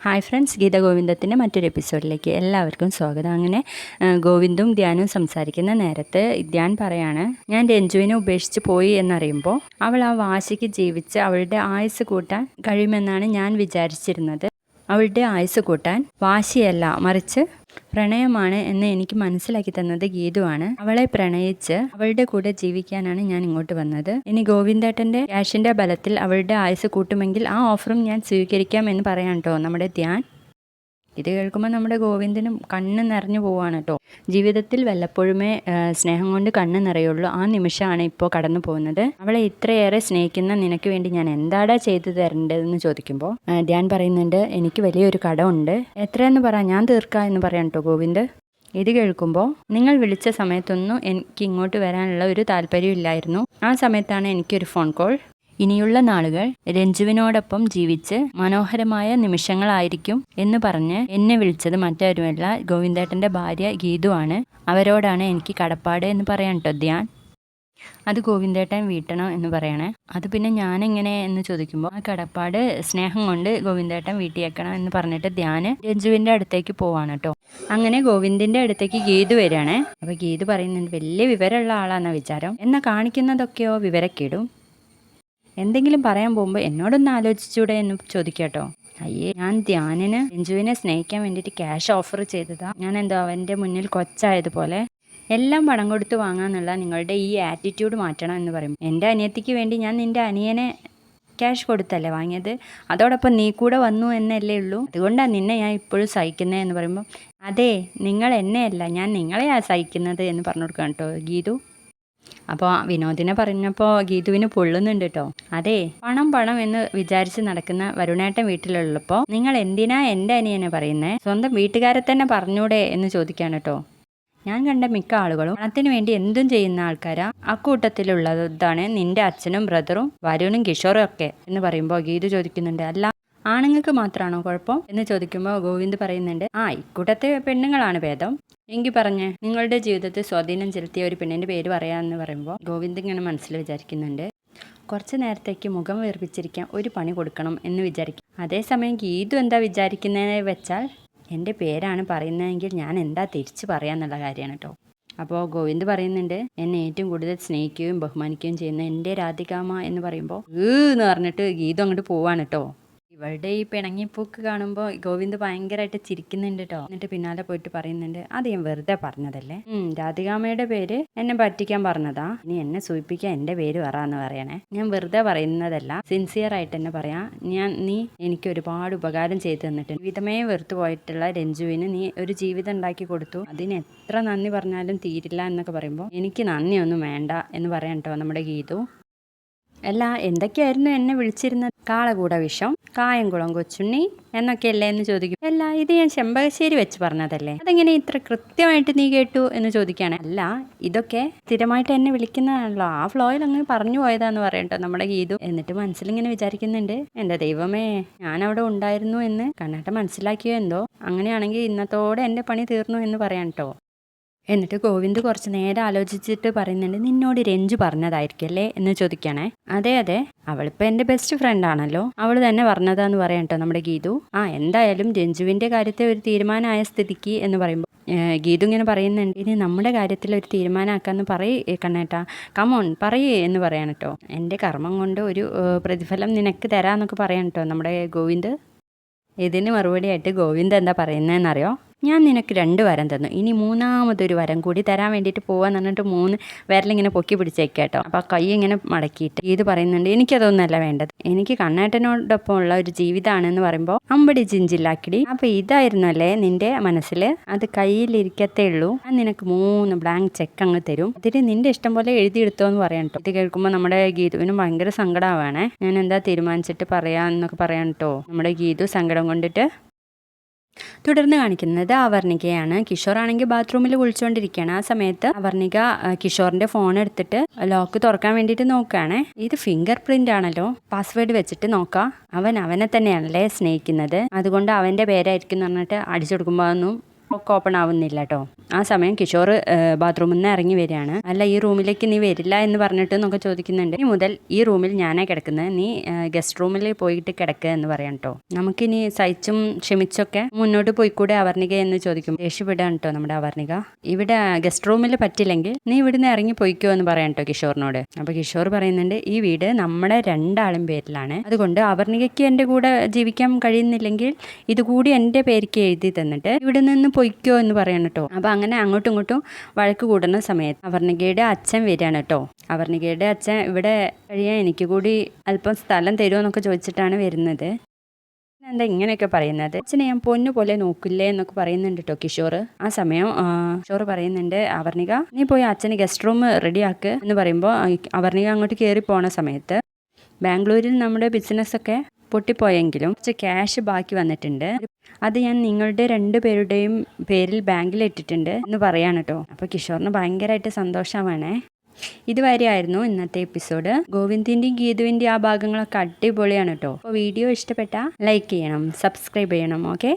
Hi friends Geetha ഗോവിന്ദത്തിന്റെ മറ്റൊരു എപ്പിസോഡിലേക്ക് എല്ലാവർക്കും സ്വാഗതം. അങ്ങനെ ഗോവിന്ദും ധ്യാനും സംസാരിക്കുന്ന നേരത്ത് ധ്യാൻ പറയാണ് ഞാൻ രഞ്ജുവിനെ ഉപേക്ഷിച്ച് പോയി എന്നറിയുമ്പോൾ അവൾ ആ വാശിക്ക് ജീവിച്ച് അവളുടെ ആയുസ് കൂട്ടാൻ കഴിയുമെന്നാണ് ഞാൻ വിചാരിച്ചിരുന്നത്. അവളുടെ ആയുസ് കൂട്ടാൻ വാശിയല്ല മറിച്ച് പ്രണയമാണ് എന്ന് എനിക്ക് മനസ്സിലാക്കി തന്നത് ഗീതുവാണ്. അവളെ പ്രണയിച്ച് അവളുടെ കൂടെ ജീവിക്കാനാണ് ഞാൻ ഇങ്ങോട്ട് വന്നത്. ഇനി ഗോവിന്ദേട്ടന്റെ ക്യാഷിന്റെ ബലത്തിൽ അവളുടെ ആയുസ് കൂട്ടുമെങ്കിൽ ആ ഓഫറും ഞാൻ സ്വീകരിക്കാം എന്ന് പറയാം കേട്ടോ നമ്മുടെ ധ്യാൻ. ഇത് കേൾക്കുമ്പോൾ നമ്മുടെ ഗോവിന്ദനും കണ്ണ് നിറഞ്ഞു പോവാണ് കേട്ടോ. ജീവിതത്തിൽ വല്ലപ്പോഴുമേ സ്നേഹം കൊണ്ട് കണ്ണ് നിറയുള്ളൂ. ആ നിമിഷമാണ് ഇപ്പോൾ കടന്നു പോകുന്നത്. അവളെ ഇത്രയേറെ സ്നേഹിക്കുന്ന നിനക്ക് വേണ്ടി ഞാൻ എന്താടാ ചെയ്തു തരേണ്ടതെന്ന് ചോദിക്കുമ്പോൾ ധ്യാൻ പറയുന്നുണ്ട് എനിക്ക് വലിയൊരു കടമുണ്ട്. എത്രയെന്ന് പറ ഞാൻ തീർക്കാം എന്ന് പറയാം കേട്ടോ ഗോവിന്ദ്. ഇത് കേൾക്കുമ്പോൾ നിങ്ങൾ വിളിച്ച സമയത്തൊന്നും എനിക്ക് ഇങ്ങോട്ട് വരാനുള്ള ഒരു താല്പര്യം ഇല്ലായിരുന്നു ആ സമയത്താണ് എനിക്കൊരു ഫോൺ കോൾ. ഇനിയുള്ള നാളുകൾ രഞ്ജുവിനോടൊപ്പം ജീവിച്ച് മനോഹരമായ നിമിഷങ്ങളായിരിക്കും എന്ന് പറഞ്ഞ് എന്നെ വിളിച്ചത് മറ്റാരുമല്ല ഗോവിന്ദേട്ടന്റെ ഭാര്യ ഗീതു ആണ്. അവരോടാണ് എനിക്ക് കടപ്പാട് എന്ന് പറയാൻ കേട്ടോ ധ്യാൻ. അത് ഗോവിന്ദേട്ടൻ വീട്ടണം എന്ന് പറയണേ. അത് പിന്നെ ഞാനെങ്ങനെ എന്ന് ചോദിക്കുമ്പോൾ ആ കടപ്പാട് സ്നേഹം കൊണ്ട് ഗോവിന്ദേട്ടൻ വീട്ടിയേക്കണം എന്ന് പറഞ്ഞിട്ട് ധ്യാന് രഞ്ജുവിന്റെ അടുത്തേക്ക് പോവാണ് കേട്ടോ അങ്ങനെ ഗോവിന്ദിന്റെ അടുത്തേക്ക് ഗീതു വരികയാണേ അപ്പോൾ ഗീതു പറയുന്നത് വലിയ വിവരമുള്ള ആളാണെന്ന വിചാരം. എന്നാൽ കാണിക്കുന്നതൊക്കെയോ വിവരക്കേടും. എന്തെങ്കിലും പറയാൻ പോകുമ്പോൾ എന്നോടൊന്ന് ആലോചിച്ചൂടെ എന്ന് ചോദിക്കാട്ടോ അയ്യേ ഞാൻ ധ്യാനിന് രഞ്ജുവിനെ സ്നേഹിക്കാൻ വേണ്ടിയിട്ട് ക്യാഷ് ഓഫർ ചെയ്തതാ. ഞാൻ എന്തോ അവന്റെ മുന്നിൽ കൊച്ചായതുപോലെ എല്ലാം പണം കൊടുത്ത് വാങ്ങാന്നുള്ള നിങ്ങളുടെ ഈ ആറ്റിറ്റ്യൂഡ് മാറ്റണം എന്ന് പറയും. എന്റെ അനിയത്തിക്ക് വേണ്ടി ഞാൻ നിന്റെ അനിയനെ ക്യാഷ് കൊടുത്തല്ലേ വാങ്ങിയത്? അതോടൊപ്പം നീ കൂടെ വന്നു എന്നല്ലേ ഉള്ളൂ. അതുകൊണ്ടാണ് നിന്നെ ഞാൻ ഇപ്പോഴും സഹിക്കുന്നത് എന്ന് പറയുമ്പോൾ അതെ നിങ്ങൾ എന്നെയല്ല ഞാൻ നിങ്ങളെയാണ് സഹിക്കുന്നത് എന്ന് പറഞ്ഞു കൊടുക്കാം കേട്ടോ ഗീതു. അപ്പോൾ വിനോദിനെ പറഞ്ഞപ്പോൾ ഗീതുവിന് പൊള്ളുന്നുണ്ട് കേട്ടോ അതെ പണം പണം എന്ന് വിചാരിച്ച് നടക്കുന്ന വരുണേട്ടൻ വീട്ടിലുള്ളപ്പോൾ നിങ്ങൾ എന്തിനാ എന്റെ അനിയനെ പറയുന്നേ? സ്വന്തം വീട്ടുകാരെ തന്നെ പറഞ്ഞൂടെ എന്ന് ചോദിക്കാണ് കേട്ടോ ഞാൻ കണ്ട മിക്ക ആളുകളും പണത്തിന് വേണ്ടി എന്തും ചെയ്യുന്ന ആൾക്കാരാ അക്കൂട്ടത്തിലുള്ളതാണ് നിന്റെ അച്ഛനും ബ്രദറും വരുണും കിഷോറും ഒക്കെ എന്ന് പറയുമ്പോൾ ഗീതു ചോദിക്കുന്നുണ്ട്. അല്ല ആണുങ്ങൾക്ക് മാത്രമാണോ കുഴപ്പം? എന്ന് ചോദിക്കുമ്പോൾ ഗോവിന്ദ് പറയുന്നുണ്ട് ആ ഇക്കൂട്ടത്തെ പെണ്ണുങ്ങളാണ് ഭേദം. എങ്കിൽ പറഞ്ഞ് നിങ്ങളുടെ ജീവിതത്തിൽ സ്വാധീനം ചെലുത്തിയ ഒരു പെണ്ണിന്റെ പേര് പറയാമെന്ന് പറയുമ്പോൾ ഗോവിന്ദ് ഇങ്ങനെ മനസ്സിൽ വിചാരിക്കുന്നുണ്ട് കുറച്ച് നേരത്തേക്ക് മുഖം വീർപ്പിച്ചിരിക്കാൻ ഒരു പണി കൊടുക്കണം എന്ന് വിചാരിക്കും. അതേസമയം ഗീതു എന്താ വിചാരിക്കുന്നതെന്ന് വെച്ചാൽ എന്റെ പേരാണ് പറയുന്നതെങ്കിൽ ഞാൻ എന്താ തിരിച്ച് പറയാന്നുള്ള കാര്യമാണ് കേട്ടോ അപ്പോൾ ഗോവിന്ദ് പറയുന്നുണ്ട് എന്നെ ഏറ്റവും കൂടുതൽ സ്നേഹിക്കുകയും ബഹുമാനിക്കുകയും ചെയ്യുന്ന എന്റെ രാധികാമ എന്ന് പറയുമ്പോൾ ഏ എന്ന് പറഞ്ഞിട്ട് ഗീതു അങ്ങോട്ട് പോവാണ് കേട്ടോ ഇവളുടെ ഈ പിണങ്ങിപ്പോക്ക് കാണുമ്പോൾ ഗോവിന്ദ് ഭയങ്കരമായിട്ട് ചിരിക്കുന്നുണ്ട് കേട്ടോ എന്നിട്ട് പിന്നാലെ പോയിട്ട് പറയുന്നുണ്ട് അത് ഞാൻ വെറുതെ പറഞ്ഞതല്ലേ? രാധികാമ്മയുടെ പേര് എന്നെ പറ്റിക്കാൻ പറഞ്ഞതാ. ഇനി എന്നെ സൂചിപ്പിക്കാൻ എന്റെ പേര് പറയാന്ന് പറയണേ. ഞാൻ വെറുതെ പറയുന്നതല്ല സിൻസിയർ ആയിട്ട് തന്നെ പറയാം. ഞാൻ നീ എനിക്ക് ഒരുപാട് ഉപകാരം ചെയ്തു തന്നിട്ടുണ്ട്. ജീവിതമേ വെറുത്തു പോയിട്ടുള്ള രഞ്ജുവിന് നീ ഒരു ജീവിതം ഉണ്ടാക്കി കൊടുത്തു. അതിന് എത്ര നന്ദി പറഞ്ഞാലും തീരില്ല എന്നൊക്കെ പറയുമ്പോൾ എനിക്ക് നന്ദിയൊന്നും വേണ്ട എന്ന് പറയാം കേട്ടോ നമ്മുടെ ഗീതു. അല്ല എന്തൊക്കെയായിരുന്നു എന്നെ വിളിച്ചിരുന്നത്? കാളകൂട വിഷം കായംകുളം കൊച്ചുണ്ണി എന്നൊക്കെയല്ലേ എന്ന് ചോദിക്കും. അല്ല ഇത് ഞാൻ ചെമ്പകശ്ശേരി വെച്ച് പറഞ്ഞതല്ലേ? അതെങ്ങനെ ഇത്ര കൃത്യമായിട്ട് നീ കേട്ടു എന്ന് ചോദിക്കുകയാണ്. അല്ല ഇതൊക്കെ സ്ഥിരമായിട്ട് എന്നെ വിളിക്കുന്നതാണല്ലോ. ആ ഫ്ലോയിൽ അങ്ങ് പറഞ്ഞു പോയതാന്ന് പറയട്ടോ നമ്മുടെ ഗീതു. എന്നിട്ട് മനസ്സിലിങ്ങനെ വിചാരിക്കുന്നുണ്ട്. എന്റെ ദൈവമേ ഞാൻ അവിടെ ഉണ്ടായിരുന്നു എന്ന്. കണ്ണാട്ട മനസ്സിലാക്കിയോ എന്തോ? അങ്ങനെയാണെങ്കിൽ ഇന്നത്തോടെ എന്റെ പണി തീർന്നു എന്ന് പറയാം കേട്ടോ. എന്നിട്ട് ഗോവിന്ദ് കുറച്ച് നേരം ആലോചിച്ചിട്ട് പറയുന്നുണ്ട് നിന്നോട് രഞ്ജു പറഞ്ഞതായിരിക്കല്ലേ എന്ന് ചോദിക്കണേ അതെ അതെ. അവളിപ്പോൾ എന്റെ ബെസ്റ്റ് ഫ്രണ്ട് ആണല്ലോ. അവൾ തന്നെ പറഞ്ഞതാന്ന് പറയാം കേട്ടോ നമ്മുടെ ഗീതു. ആ എന്തായാലും രഞ്ജുവിന്റെ കാര്യത്തെ ഒരു തീരുമാനമായ സ്ഥിതിക്ക് എന്ന് പറയുമ്പോൾ ഗീതു ഇങ്ങനെ പറയുന്നുണ്ട് ഇനി നമ്മുടെ കാര്യത്തിൽ ഒരു തീരുമാനമാക്കാന്ന് പറയേ കണ്ണേട്ടാ. കമോൺ പറയേ എന്ന് പറയാൻ കേട്ടോ എന്റെ കർമ്മം കൊണ്ട് ഒരു പ്രതിഫലം നിനക്ക് തരാമെന്നൊക്കെ പറയണം കേട്ടോ നമ്മുടെ ഗോവിന്ദ്. ഇതിന് മറുപടിയായിട്ട് ഗോവിന്ദ് എന്താ പറയുന്നതെന്നറിയോ? ഞാൻ നിനക്ക് രണ്ട് വരം തന്നു. ഇനി മൂന്നാമതൊരു വരം കൂടി തരാൻ വേണ്ടിയിട്ട് പോവാന്ന് പറഞ്ഞിട്ട് മൂന്ന് വിരലിങ്ങനെ പൊക്കി പിടിച്ചേക്കാം കേട്ടോ. അപ്പോൾ കൈ ഇങ്ങനെ മടക്കിയിട്ട് ഇത് പറയുന്നുണ്ട് എനിക്കതൊന്നല്ല വേണ്ടത്. എനിക്ക് കണ്ണേട്ടനോടൊപ്പം ഉള്ള ഒരു ജീവിതമാണെന്ന് പറയുമ്പോൾ അമ്പടി ജിഞ്ചില്ലാക്കിടി അപ്പോൾ ഇതായിരുന്നല്ലേ നിന്റെ മനസ്സിൽ അത് കയ്യിലിരിക്കത്തേ ഉള്ളൂ. ഞാൻ നിനക്ക് മൂന്ന് ബ്ലാങ്ക് ചെക്ക് അങ്ങ് തരും. അതിൽ നിന്റെ ഇഷ്ടം പോലെ എഴുതിയെടുത്തോ എന്ന് പറയാൻ കേട്ടോ. ഇത് കേൾക്കുമ്പോൾ നമ്മുടെ ഗീതുവിന് ഭയങ്കര സങ്കടമാവാണേ ഞാൻ എന്താ തീരുമാനിച്ചിട്ട് പറയാം എന്നൊക്കെ പറയാൻ കേട്ടോ. നമ്മുടെ ഗീതു സങ്കടം കൊണ്ടിട്ട് തുടർന്ന് കാണിക്കുന്നത് അവർണികയാണ്. കിഷോർ ആണെങ്കിൽ ബാത്റൂമിൽ കുളിച്ചുകൊണ്ടിരിക്കുകയാണ്. ആ സമയത്ത് അവർണിക കിഷോറിന്റെ ഫോൺ എടുത്തിട്ട് ലോക്ക് തുറക്കാൻ വേണ്ടിയിട്ട് നോക്കുകയാണ്. ഇത് ഫിംഗർ പ്രിന്റ് ആണല്ലോ. പാസ്വേഡ് വെച്ചിട്ട് നോക്കാം. അവൻ അവനെ തന്നെയാണല്ലേ സ്നേഹിക്കുന്നത്. അതുകൊണ്ട് അവന്റെ പേരായിരിക്കും എന്ന് പറഞ്ഞിട്ട് അടിച്ചു കൊടുക്കുമ്പോൾ അതൊന്നും ഒക്കെ ഓപ്പൺ ആവുന്നില്ല കേട്ടോ ആ സമയം കിഷോർ ബാത്റൂമിൽ നിന്ന് ഇറങ്ങി വരികയാണ്. അല്ല ഈ റൂമിലേക്ക് നീ വരില്ല എന്ന് പറഞ്ഞിട്ട് എന്നൊക്കെ ചോദിക്കുന്നുണ്ട്. ഇനി മുതൽ ഈ റൂമിൽ ഞാനേ കിടക്കുന്നത് നീ ഗസ്റ്റ് റൂമിൽ പോയിട്ട് കിടക്കുക എന്ന് പറയാം കേട്ടോ നമുക്കിനി സഹിച്ചും ക്ഷമിച്ചൊക്കെ മുന്നോട്ട് പോയിക്കൂടെ അവർണിക എന്ന് ചോദിക്കും. ദേഷ്യപ്പെടാണ് കേട്ടോ നമ്മുടെ അവർണിക. ഇവിടെ ഗസ്റ്റ് റൂമിൽ പറ്റില്ലെങ്കിൽ നീ ഇവിടുന്ന് ഇറങ്ങി പോയിക്കോ എന്ന് പറയാം കേട്ടോ കിഷോറിനോട്. അപ്പോൾ കിഷോർ പറയുന്നുണ്ട് ഈ വീട് നമ്മുടെ രണ്ടാളും പേരിലാണ്. അതുകൊണ്ട് അവർണികയ്ക്ക് എന്റെ കൂടെ ജീവിക്കാൻ കഴിയുന്നില്ലെങ്കിൽ ഇതുകൂടി എന്റെ പേർക്ക് എഴുതി തന്നിട്ട് ഇവിടെ നിന്ന് പൊയ്ക്കോ എന്ന് പറയണം കേട്ടോ അപ്പൊ അങ്ങനെ അങ്ങോട്ടും ഇങ്ങോട്ടും വഴക്ക് കൂടുന്ന സമയത്ത് അവർണികയുടെ അച്ഛൻ വരികയാണ് കേട്ടോ അവർണികയുടെ അച്ഛൻ ഇവിടെ കഴിയാൻ എനിക്ക് കൂടി അല്പം സ്ഥലം തരുമോ എന്നൊക്കെ ചോദിച്ചിട്ടാണ് വരുന്നത്. എന്താ ഇങ്ങനെയൊക്കെ പറയുന്നത്? അച്ഛനെ ഞാൻ പൊന്നു പോലെ നോക്കില്ലേ എന്നൊക്കെ പറയുന്നുണ്ട് കേട്ടോ കിഷോർ ആ സമയം കിഷോർ പറയുന്നുണ്ട് അവർണിക നീ പോയി അച്ഛന് ഗസ്റ്റ് റൂം റെഡിയാക്ക് എന്ന് പറയുമ്പോൾ അവർണിക അങ്ങോട്ട് കയറി പോണ സമയത്ത് ബാംഗ്ലൂരിൽ നമ്മുടെ ബിസിനസ്സൊക്കെ പൊട്ടിപ്പോയെങ്കിലും കുറച്ച് ക്യാഷ് ബാക്കി വന്നിട്ടുണ്ട്. അത് ഞാൻ നിങ്ങളുടെ രണ്ടു പേരുടെയും പേരിൽ ബാങ്കിൽ ഇട്ടിട്ടുണ്ട് എന്ന് പറയാണ് കേട്ടോ അപ്പോൾ കിഷോറിന് ഭയങ്കരമായിട്ട് സന്തോഷമാണേ. ഇതുവരെയായിരുന്നു ഇന്നത്തെ എപ്പിസോഡ്. ഗോവിന്ദിന്റെയും ഗീതുവിന്റെയും ആ ഭാഗങ്ങളൊക്കെ അടിപൊളിയാണ് കേട്ടോ അപ്പോൾ വീഡിയോ ഇഷ്ടപ്പെട്ട ലൈക്ക് ചെയ്യണം സബ്സ്ക്രൈബ് ചെയ്യണം ഓക്കെ